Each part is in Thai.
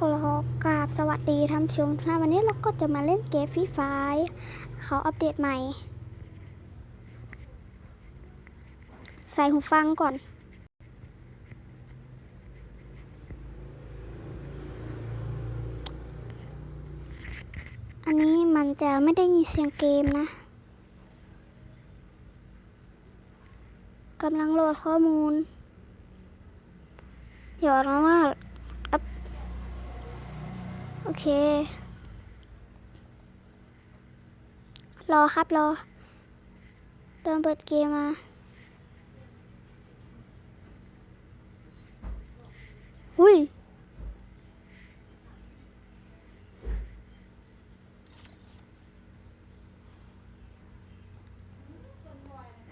ขอกราบสวัสดีท่านชมค่ะวันนี้เราก็จะมาเล่นเกมฟรีไฟเขาอัปเดตใหม่ ใส่หูฟังก่อน อันนี้มันจะไม่ได้ยินเสียงเกมนะกำลังโหลดข้อมูลอย่านะว่า อเค รอครับรอ ตอนเปิดเกมมาหุ้ย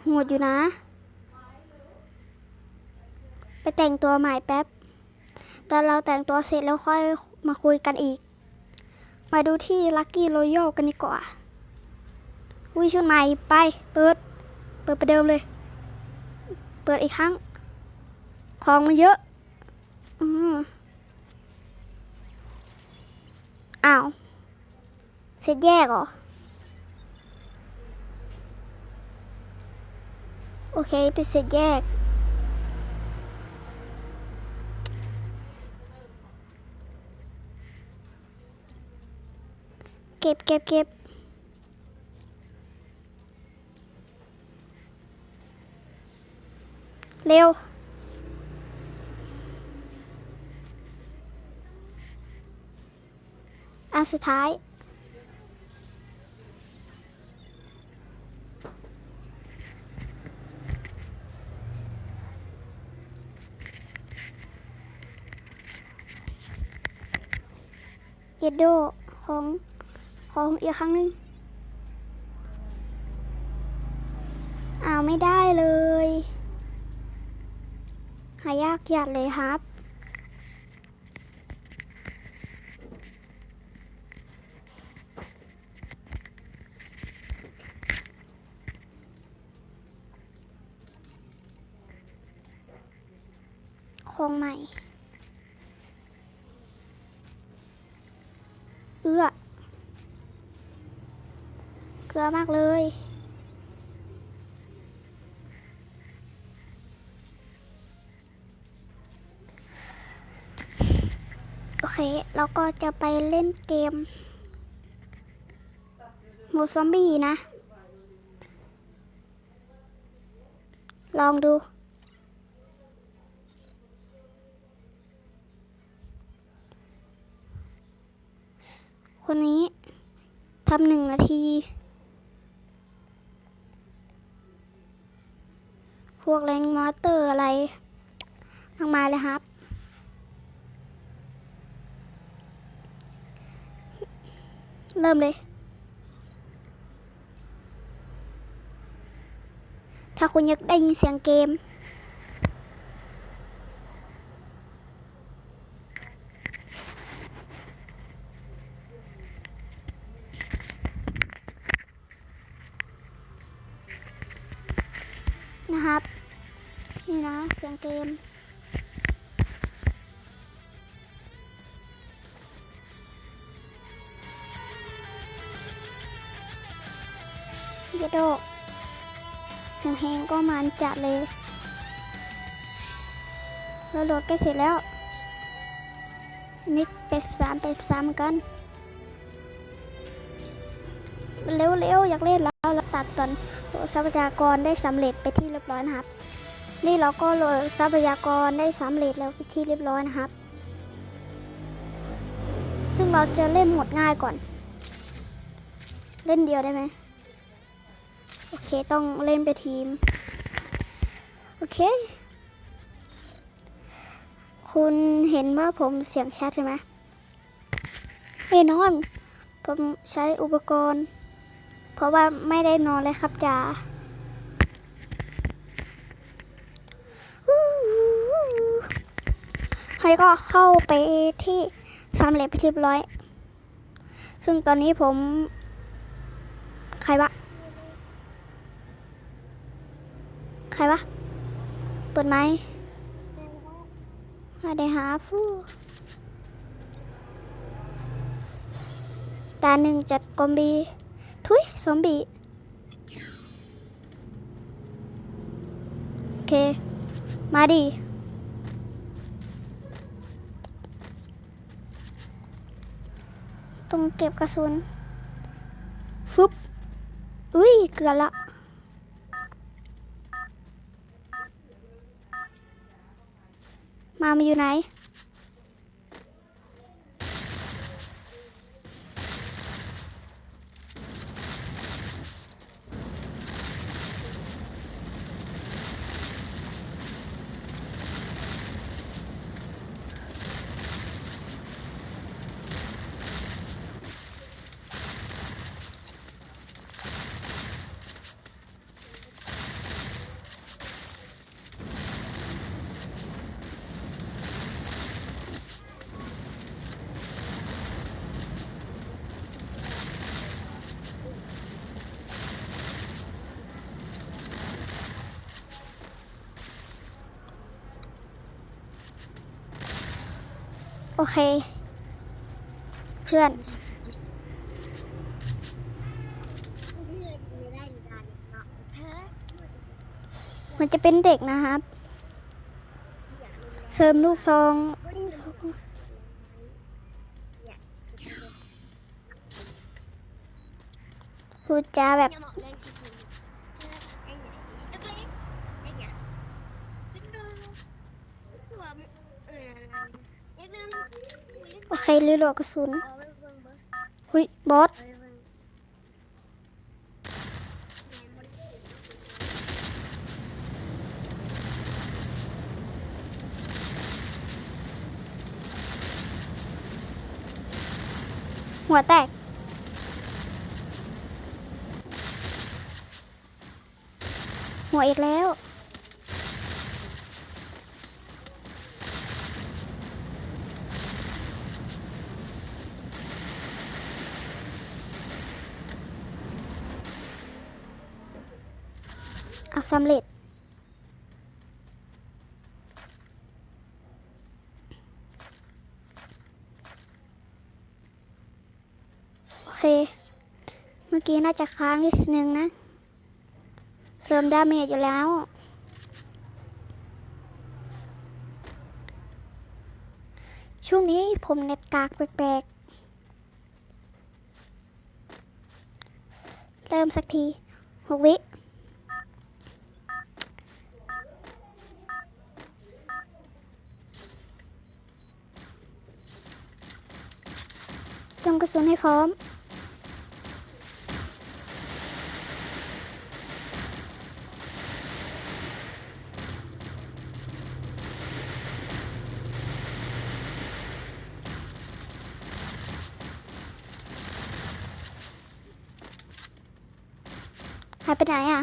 โหดอยู่นะ ไปแต่งตัวใหม่แป๊บ ตอนเราแต่งตัวเสร็จแล้วค่อยมาคุยกันอีก มาดูที่ลั c กี้โรยัลกันดีกว่าวิชุดใหม่ไป เปิด เปิดประเดิมเลย เปิดอีกครั้ง ของมันเยอะ อืมอ้าว เสร็จแยกเหรอ โอเคเป็นเสร็จแยก ก็บเก็บเก็บเร็ว อันสุดท้าย เยดโดของ ของอีกครั้งหนึ่งอ้าวไม่ได้เลย หายากจัดเลยครับของใหม่ เอื้อ ลือมากเลย โอเค เราก็จะไปเล่นเกมหมูซอมบี้นะ ลองดูคนนี้ทำหนึ่งนาที วกแรงมอเตอร์อะไรมากมายเลยครับ เริ่มเลย ถ้าคุณอยากได้ยินเสียงเกมนะครับนี่นะ เสียงเกมยดโดเพลงๆก็มันจัดเลยเราโหลดใกล้เสร็จแล้วนิกเป็ดสามเป็ดสามเหมือนกัน เร็วๆ อยากเล่นแล้วเราตัดตอนทรัพยากรได้สำเร็จไปที่เรียบร้อยนะครับ นี่เราก็โหลดทรัพยากรได้สำเร็จแล้วที่เรียบร้อยนะครับ ซึ่งเราจะเล่นหมดง่ายก่อน เล่นเดียวได้ไหมโอเคต้องเล่นไปนทีม โอเค คุณเห็นว่าผมเสียงชัดใช่ไหมแน่นอน ผมใช้อุปกรณ์ เพราะว่าไม่ได้นอนเลยครับจ๋า ให้ก็เข้าไปที่สามเหลี่ยมไปเรียบร้อย ซึ่งตอนนี้ผม ใครวะ ใครวะ เปิดไหมค์สวัสดีฮาฟูตาหนึ่งจัดกอมบี ทุยซอมบีโอเค มาดิ ต้องเก็บกระสุนฟึบอุ้ยเกือบละมามาอยู่ไหน โอเค เพื่อนมันจะเป็นเด็กนะครับ เสริมลูกซอง พูดจาแบบ โอเครีโหลดกระสุนหุยบอสหัวแตกหัวอีกแล้ว เอาสำเร็จ โอเค เมื่อกี้น่าจะค้างนิดนึงนะ เสริมดาเมจอยู่แล้ว ช่วงนี้ผมเน็ตกากแปลกๆ เริ่มสักทีหกวิ เตรียมกระสุนให้พร้อม หายไปไหนอะ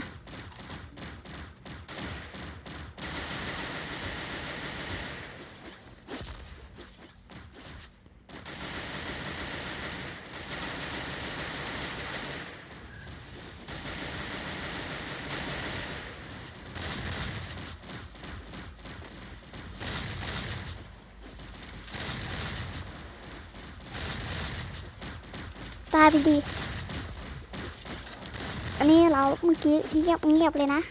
ตายไปดี อันนี้เราเมื่อกี้เงียบเงียบเลยนะ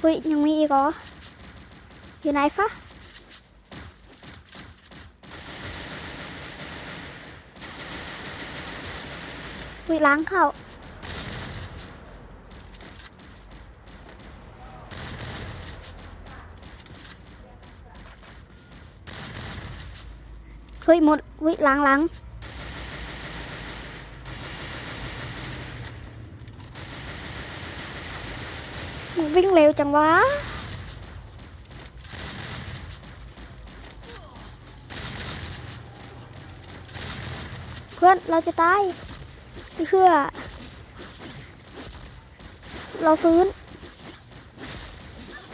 เฮ้ย ยังมีอีกเหรอ อยู่ไหนฟะวิล้างเข้าเฮ้ยหมด วิล้างล้างมึงวิ่งเร็วจังวะเพื่อนเราจะตายเพื่อเราฟื้น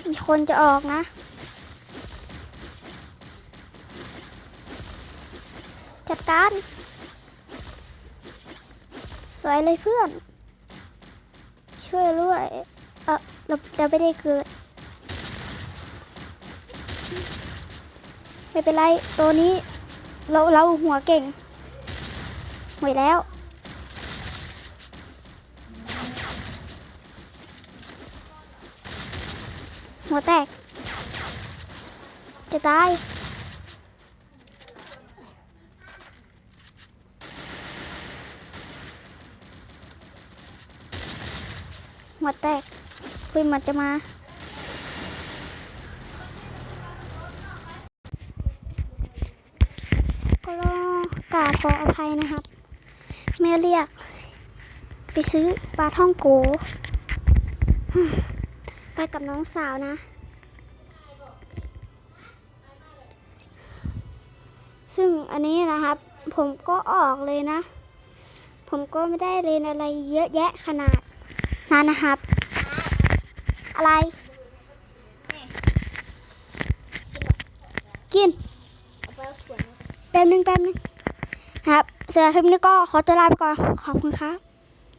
มีคนจะออกนะ จัดการ สวยเลยเพื่อน ช่วยด้วยเออเราเราไม่ได้เกิด ไม่เป็นไร ตัวนี้ เราเราหัวเก่งหมดแล้วหัวแตก จะตาย หัวแตกคุยมันจะมา ก็รอกราบขออภัยนะครับ แม่เรียก ไปซื้อปลาท่องโกไปกับน้องสาวนะ ซึ่งอันนี้นะครับ ผมก็ออกเลยนะ ผมก็ไม่ได้เรียนอะไรเยอะแยะขนาด นั้นนะครับ อะไร กินแป๊บนึงแป๊บนึงครับสำหรับคลิปนี้ก็ขอตัวลาไปก่อน ขอบคุณครับ